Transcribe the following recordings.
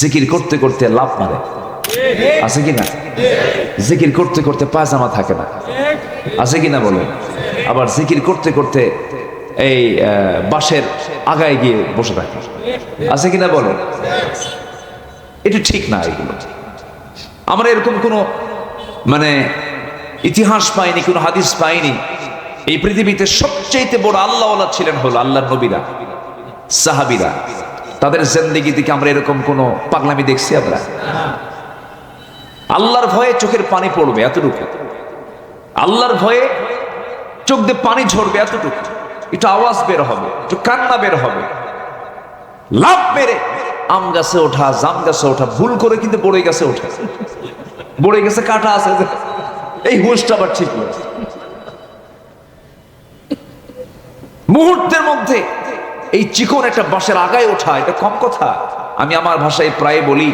জিকির করতে করতে লাভ মারে। আছে কি না? জিকির করতে করতে পায়জামা থাকে না। আছে কি না আবার জিকির করতে করতে এই বাঁশের আগায় গিয়ে বসে থাকে। আছে কি না এটা ঠিক না এগুলো। আমরা এরকম কোনো মানে ইতিহাস পাইনি, কোনো হাদিস পাইনি। এই পৃথিবীতে সবচেয়ে বড় আল্লাহওয়ালা ছিলেন হল আল্লাহর নবীরা, সাহাবিরা। তাদের জিন্দেগি থেকে আমরা এরকম কোনো পাগলামি দেখছি আমরা? আল্লাহর ভয়ে চোখের পানি পড়বে এতটুকু। আল্লাহর ভয়ে চোখ দিয়ে পানি ঝরবে এতটুকু। একটু আওয়াজ বের হবে, একটু কান্না বের হবে। লাভ মেরে আম গাছে ওঠা, জাম গাছে ওঠা, ভুল করে কিন্তু বড়ে গাছে ওঠা। বড়ে গেছে কাটা আছে। এই হুঁশটা আবার ঠিক মুহূর্তের মধ্যে এই চিকন একটা বাঁশের আগায় ওঠা, এটা কম কথা। আমি আমার ভাষায় প্রায় বলি,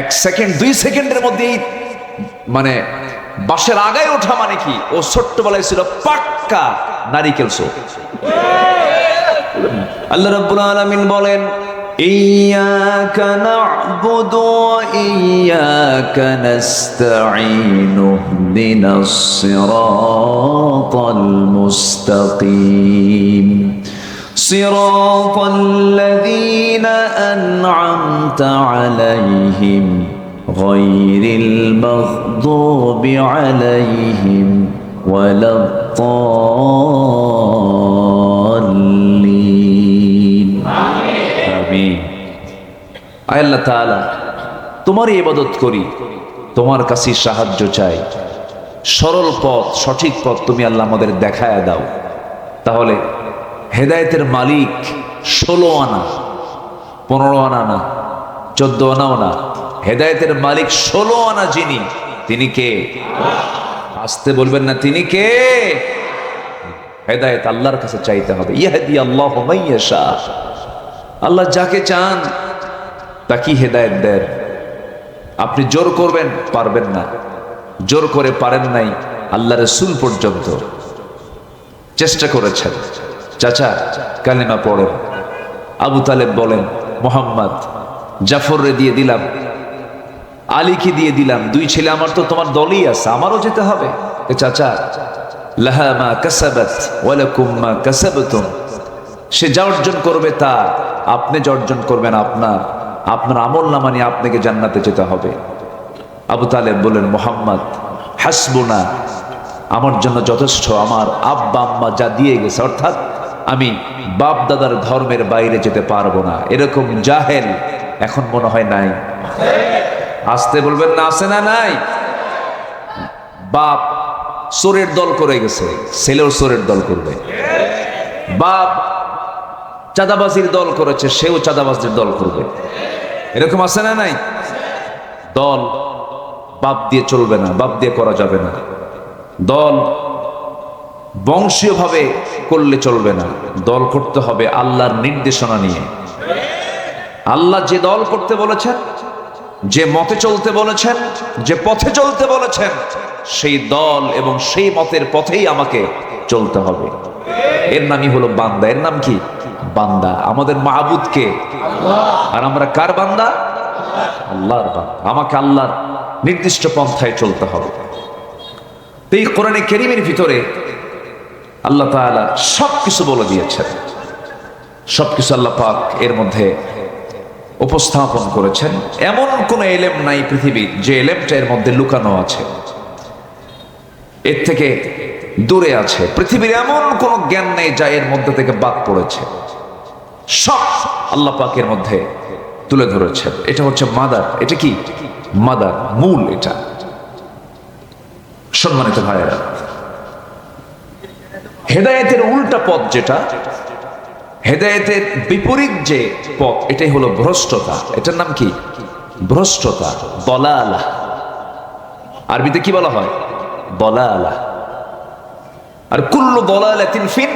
এক সেকেন্ড, দুই সেকেন্ডের মধ্যেই মানে বাঁশের আগায় ওঠা মানে কি? ও ছোট্টবেলায় ছিল পাক্কা নারিকেল সোপ। আল্লাহ রাব্বুল আলামিন বলেন ইয়াকা না'বুদু ইয়াকা নাস্তাঈন ইহদিনাস সিরাতাল মুস্তাকিম। صراط الذين أنعمت عليهم غير المغضوب عليهم ولا الضالين আমি আয় আল্লাহ তাআলা তোমারই ইবাদত করি তোমার কাছে সাহায্য চাই সরল পথ সঠিক পথ তুমি আল্লাহ আমাদের দেখায় দাও তাহলে হেদায়েতের মালিক ষোলো আনা, পনেরো আনা না, চোদ্দ আনাও না। হেদায়েতের মালিক ষোলো আনা যিনি, তিনি কে? আসতে বলবেন না, তিনি কে? হেদায়েত আল্লাহর কাছে চাইতে হবে। ইয়াহদি আল্লাহ আল্লাহ যাকে চান তাকে হেদায়েত দেন। আপনি জোর করবেন, পারবেন না। জোর করে পারেন নাই, আল্লাহ রসুল পর্যন্ত। চেষ্টা করেছেন। চাচা, কালিমা পড়েন। আবু তালেব বলেন, মোহাম্মদ, জাফররে দিয়ে দিলাম, আলীকে দিয়ে দিলাম, দুই ছেলে আমার তো তোমার দলই আছে, আমারও যেতে হবে। চাচা, লাহা কাসাবাত, ওয়ালাকুম মা সে যা অর্জন করবে তা আপনি যা অর্জন করবেন আপনার আপনার আমল নামা নিয়ে আপনাকে জান্নাতে যেতে হবে। আবু তালেব বলেন, মোহাম্মদ, হাসবুনা, আমার জন্য যথেষ্ট, আমার আব্বা আম্মা যা দিয়ে গেছে, অর্থাৎ আমি বাপ দাদার ধর্মের বাইরে যেতে পারব না। এরকম জাহেল এখন মনে হয় নাই। আসতে বলবেন না, আছে না নাই? বাপ চোরের দল করে গেছে, ছেলেও চোরের দল করবে। বাপ চাঁদাবাজির দল করেছে, সেও চাঁদাবাজির দল করবে। এরকম আছে না নাই? দল বাপ দিয়ে চলবে না, বাপ দিয়ে করা যাবে না। দল বংশীয়ভাবে করলে চলবে না। দল করতে হবে আল্লাহর নির্দেশনা নিয়ে। আল্লাহ যে দল করতে বলেছেন, যে মতে চলতে বলেছেন, যে পথে চলতে বলেছেন, সেই দল এবং সেই মতের পথেই আমাকে চলতে হবে। এর নামই হলো বান্দা। এর নাম কি? বান্দা। আমাদের মাহবুদকে আর আমরা কার বান্দা? আল্লাহর বান্দা। আমাকে আল্লাহর নির্দিষ্ট পন্থায় চলতে হবে। এই কোরআনে কেরিমের ভিতরে আল্লাহ তাআলা সব কিছু বলে দিয়েছেন। সব কিছু আল্লাহ পাক এর মধ্যে উপস্থাপন করেছেন। এমন কোন এলেম নাই পৃথিবীর যে এলেমটা এর মধ্যে লুকানো আছে। এর থেকে দূরে আছে। পৃথিবীর এমন কোন জ্ঞান নেই যা এর মধ্যে থেকে বাদ পড়েছে। সব আল্লাহ পাকের মধ্যে তুলে ধরেছেন। এটা হচ্ছে মাদার। এটা কি? মাদার। মূল এটা। সম্মানিত ভাইয়েরা হেদায়েতের উল্টা পথ যেটা, হেদায়েতের বিপরীত যে পথ, এটাই হলো ভ্রষ্টতা। এটার নাম কি? ভ্রষ্টতা বলা বলালা আরবিতে কি বলা হয়? বলা বলালা আর কুল্লু বলালা তিন ফিন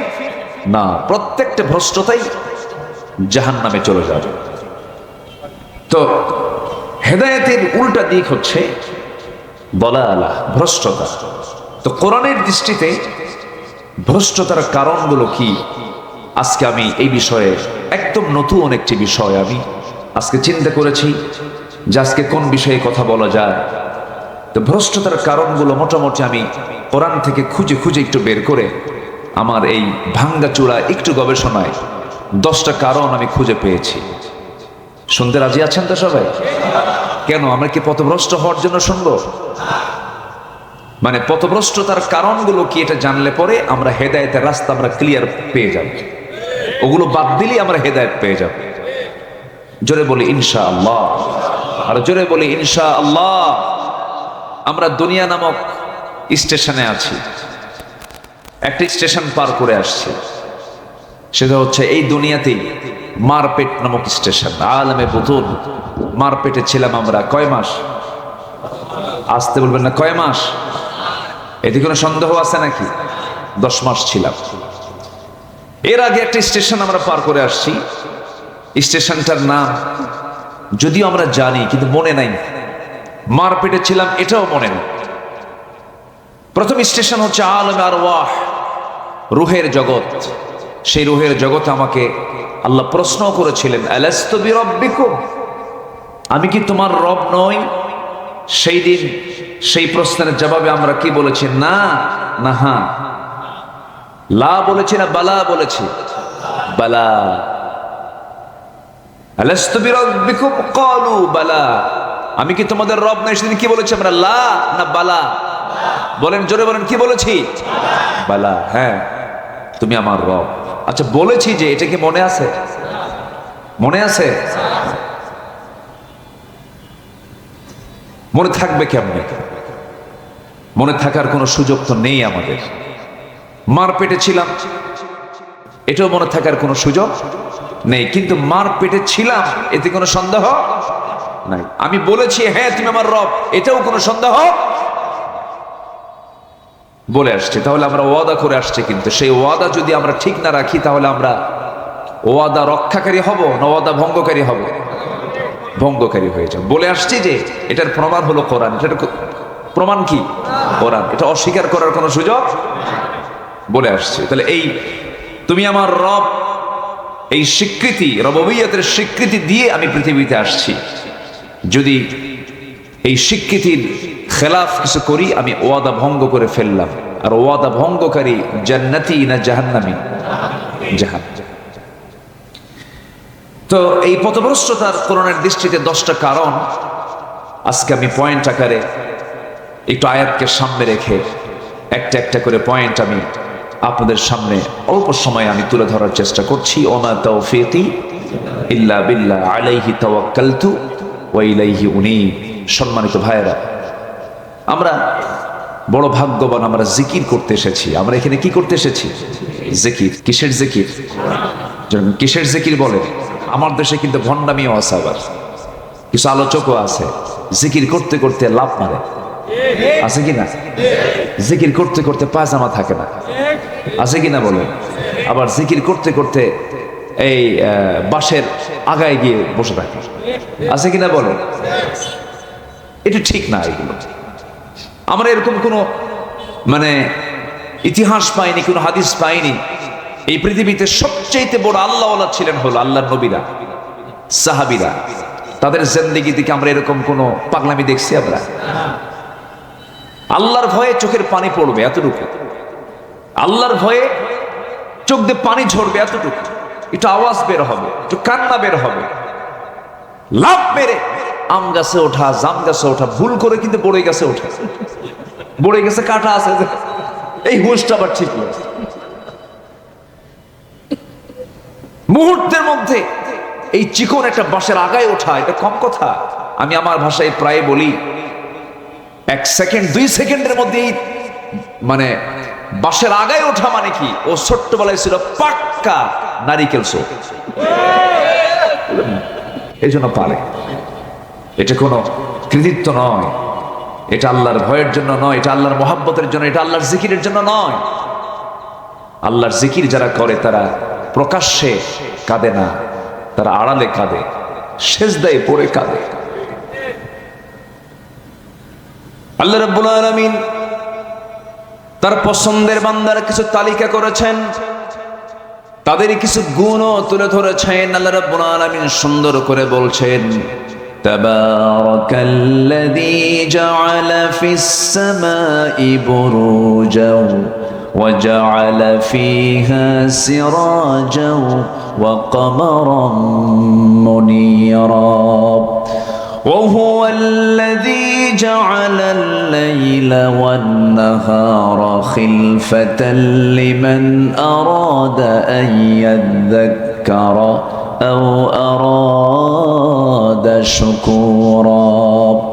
না, প্রত্যেকটা ভ্রষ্টতাই জাহান নামে চলে যাবে। তো হেদায়েতের উল্টা দিক হচ্ছে বলা বলালা ভ্রষ্টতা। তো কোরআনের দৃষ্টিতে ভ্রষ্টতার কারণগুলো কি? আজকে আমি এই বিষয়ে একদম নতুন একটি বিষয় আমি আজকে চিন্তা করেছি যে আজকে কোন বিষয়ে কথা বলা যায়। তো ভ্রষ্টতার কারণগুলো মোটামুটি আমি কোরআন থেকে খুঁজে খুঁজে একটু বের করে আমার এই ভাঙ্গা চূড়া একটু গবেষণায় দশটা কারণ আমি খুঁজে পেয়েছি। শুনতে রাজি আছেন তো সবাই? কেন, আমরা কি পথভ্রষ্ট হওয়ার জন্য শুনব? মানে পথভ্রষ্টতার কারণগুলো কি এটা জানলে পরে আমরা হেদায়েতের রাস্তা আমরা ক্লিয়ার পেয়ে যাব। ওগুলো বাদ দিলেই আমরা হেদায়েত পেয়ে যাব। জোরে বলি ইনশা আল্লাহ আর জোরে বলি ইনশা আল্লাহ আমরা দুনিয়া নামক স্টেশনে আছি। একটা স্টেশন পার করে আসছি। সেটা হচ্ছে এই দুনিয়াতেই মারপেট নামক স্টেশন, আলমে বুতুন। মারপেটে ছিলাম আমরা কয় মাস? আসতে বলবেন না, কয় মাস? এতে কোনো সন্দেহ আছে নাকি? দশ মাস ছিলাম। এর আগে একটা স্টেশন আমরা পার করে আসছি। স্টেশনটার নাম যদিও আমরা জানি, কিন্তু মনে নাই। মারপেটে ছিলাম, এটাও মনে নেই। প্রথম স্টেশন হচ্ছে আলম আর ওয়াহ, রুহের জগৎ। সেই রুহের জগতে আমাকে আল্লাহ প্রশ্ন করেছিলেন আমি কি তোমার রব নই? সেই দিন সেই প্রশ্নের জবাবে আমরা কি বলেছি? না না হা লা বলেছি না বালা বলেছি? বালা। বালা। আমি কি তোমাদের রব নই সেদিন কি বলেছি আমরা? লা না বালা? বলেন, জোরে বলেন, কি বলেছি? বালা হ্যাঁ। তুমি আমার রব। আচ্ছা বলেছি যে, এটা কি মনে আছে? মনে আছে? মনে থাকবে কেমনে? মনে থাকার কোনো সুযোগ তো নেই আমাদের। মার পেটে ছিলাম। এটাও মনে থাকার কোনো সুযোগ নেই। কিন্তু মার পেটে ছিলাম, এতে কোনো সন্দেহ নাই। আমি বলেছি হ্যাঁ তুমি আমার রব, এটাও কোনো সন্দেহ বলে আসছে। তাহলে আমরা ওয়াদা করে আসছে কিন্তু। সেই ওয়াদা যদি আমরা ঠিক না রাখি, তাহলে আমরা ওয়াদা রক্ষাকারী হব না ওয়াদা ভঙ্গকারী হব? ভঙ্গকারী হয়ে যাব। বলে আসছি যে, এটার প্রমাণ হলো কোরআন। এটার কো- প্রমাণ কি? কোরআন। এটা অস্বীকার করার কোনো সুযোগ? বলে আসছে। তাহলে এই তুমি আমার রব, এই স্বীকৃতি, রববিয়তের স্বীকৃতি দিয়ে আমি পৃথিবীতে আসছি। যদি এই স্বীকৃতির খেলাফ কিছু করি, আমি ওয়াদা ভঙ্গ করে ফেললাম। আর ওয়াদা ভঙ্গকারী জান্নাতি না জাহান্নামি? জাহান। তো এই পথভ্রষ্টতার করোনার দৃষ্টিতে দশটা কারণ। আজকে আমি পয়েন্ট আকারে একটু আয়াতকে সামনে রেখে একটা একটা করে পয়েন্ট আমি আপনাদের সামনে অল্প সময় আমি তুলে ধরার চেষ্টা করছি। ওমা তৌফিকি ইল্লা আলাইহি তাওয়াক্কালতু ওয়া ইলাইহি উনীব। সম্মানিত ভাইয়েরা, আমরা বড় ভাগ্যবান আমরা জিকির করতে এসেছি। আমরা এখানে কি করতে এসেছি? জিকির। কিসের জিকির? কিসের জিকির বলে? আমার দেশে কিন্তু ভণ্ডামিও আছে আবার। কিছু আলোচকও আছে। জিকির করতে করতে লাভ মারে। আছে কি না জিকির করতে করতে পায়জামা থাকে না। আছে কি না বলে আবার জিকির করতে করতে এই বাঁশের আগায় গিয়ে বসে থাকে। আছে কি না বলে এটা ঠিক না এগুলো। আমরা এরকম কোনো মানে ইতিহাস পাইনি, কোনো হাদিস পাইনি। এই পৃথিবীতে সবচেয়ে বড় আল্লাহওয়ালা ছিলেন হলো আল্লাহ নবীরা, সাহাবিরা। তাদের জিন্দেগি থেকে আমরা এরকম কোনো পাগলামি দেখছি আমরা? আল্লাহর ভয়ে চোখের পানি পড়বে এতটুকু। আল্লাহর ভয়ে চোখ দিয়ে পানি ঝরবে এতটুকু। একটু আওয়াজ বের হবে, একটু কান্না বের হবে। লাভ মেরে আম গাছে ওঠা, জাম গাছে ওঠা, ভুল করে কিন্তু বড়ে গাছে ওঠা। বড়ে গেছে কাটা আছে। এই হুঁশটা আবার ঠিক নয়। মুহূর্তের মধ্যে এই চিকন একটা বাঁশের আগায় ওঠা, এটা কম কথা। আমি আমার ভাষায় প্রায় বলি এক সেকেন্ড, দুই সেকেন্ডের মধ্যেই মানে বাসের আগায় ওঠা মানে কি? ও ছোট্টবেলায় ছিল পাক্কা নারিকেল সোপ এই জন্য পারে। এটা কোনো কৃতিত্ব নয়। এটা আল্লাহর ভয়ের জন্য নয়। এটা আল্লাহর মহাব্বতের জন্য, এটা আল্লাহর জিকিরের জন্য নয়। আল্লাহর জিকির যারা করে, তারা প্রকাশ্যে কাঁদে না। তারা আড়ালে কাঁদে, সেজদায় পড়ে কাঁদে। আল্লাহ রব্বুল আলমিন তার পছন্দের বান্দার কিছু তালিকা করেছেন। তাদের কিছু গুণও তুলে ধরেছেন। আল্লাহ রব্বুল আলমিন সুন্দর করে বলছেন تبارك الذي جعل في السماء بروجا وجعل فيها سراجا وقمرا منيرا وهو الذي جعل الليل والنهار خلفة لمن أراد أن يذكر أو أراد شكورا.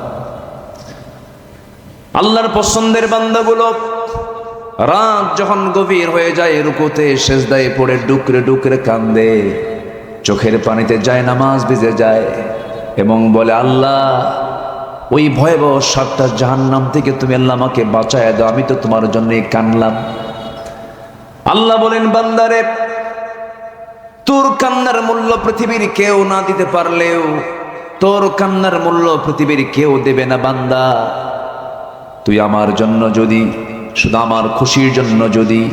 আল্লাহর পছন্দের বান্দাগুলো রাত যখন গভীর হয়ে যায় রুকুতে, সেজদায় পড়ে ডুকরে ডুকরে কান্দে। চোখের পানিতে যায়, নামাজ ভিজে যায় এবং বলে, আল্লাহ, ওই ভয়াবহ সাতটা জাহান্নাম থেকে তুমি আল্লাহ আমাকে বাঁচায় দাও, আমি তো তোমার জন্যই কানলাম। আল্লাহ বলেন, বান্দারে, তোর কান্নার মূল্য পৃথিবীর কেউ না দিতে পারলেও তোর কান্নার মূল্য পৃথিবীর কেউ দেবে না, বান্দা। তুই আমার জন্য যদি, শুধু আমার খুশির জন্য যদি,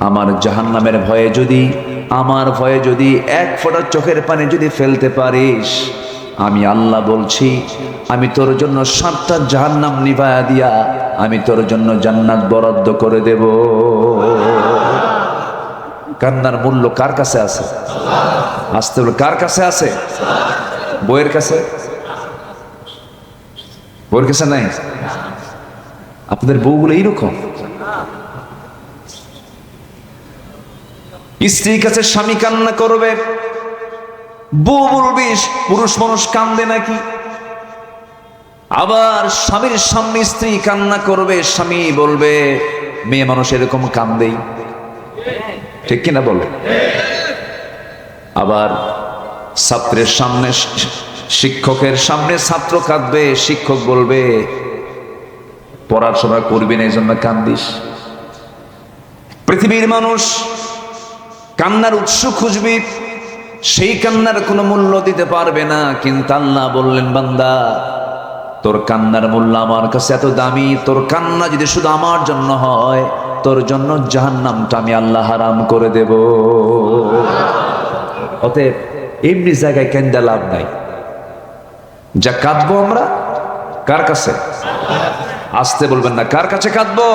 আমার জাহান্নামের ভয়ে যদি, আমার ভয়ে যদি এক ফোঁটা চোখের পানি যদি ফেলতে পারিস, আমি আল্লাহ বলছি, আমি তোর জন্য সাতটা জাহান্নাম নিভায়া দিয়া, আমি তোর জন্য জান্নাত বরাদ্দ করে দেব। কান্নার মূল্য কার কাছে আছে? আসতে বলে কার কাছে আছে? বইয়ের কাছে? বইয়ের কাছে নাই? আপনাদের বউগুলো এইরকম। স্ত্রীর কাছে স্বামী কান্না করবে। বউ বলবি, পুরুষ মানুষ কান্দে নাকি? আবার স্বামীর সামনে স্ত্রী কান্না করবে, স্বামী বলবে, মেয়ে মানুষ এরকম কান্দেই। ঠিক কিনা বলে? আবার ছাত্রের সামনে শিক্ষকের সামনে ছাত্র কাঁদবে, শিক্ষক বলবে পড়াশোনা করবি না এই জন্য কান্দিস। পৃথিবীর মানুষ কান্নার উৎস খুঁজবি, সেই কান্নার কোনো মূল্য দিতে পারবে না। কিন্তু আল্লাহ বললেন, বান্দা, তোর কান্নার মূল্য আমার কাছে এত দামি, তোর কান্না যদি শুধু আমার জন্য হয়, তোর জন্য জাহান্নামটা আমি আল্লাহ হারাম করে দেব। অতএব এমনি জায়গায় কেন্দা লাভ নাই। যা কাঁদবো আমরা, কার কাছে? আসতে বলবেন না। কার কাছে কাঁদবো?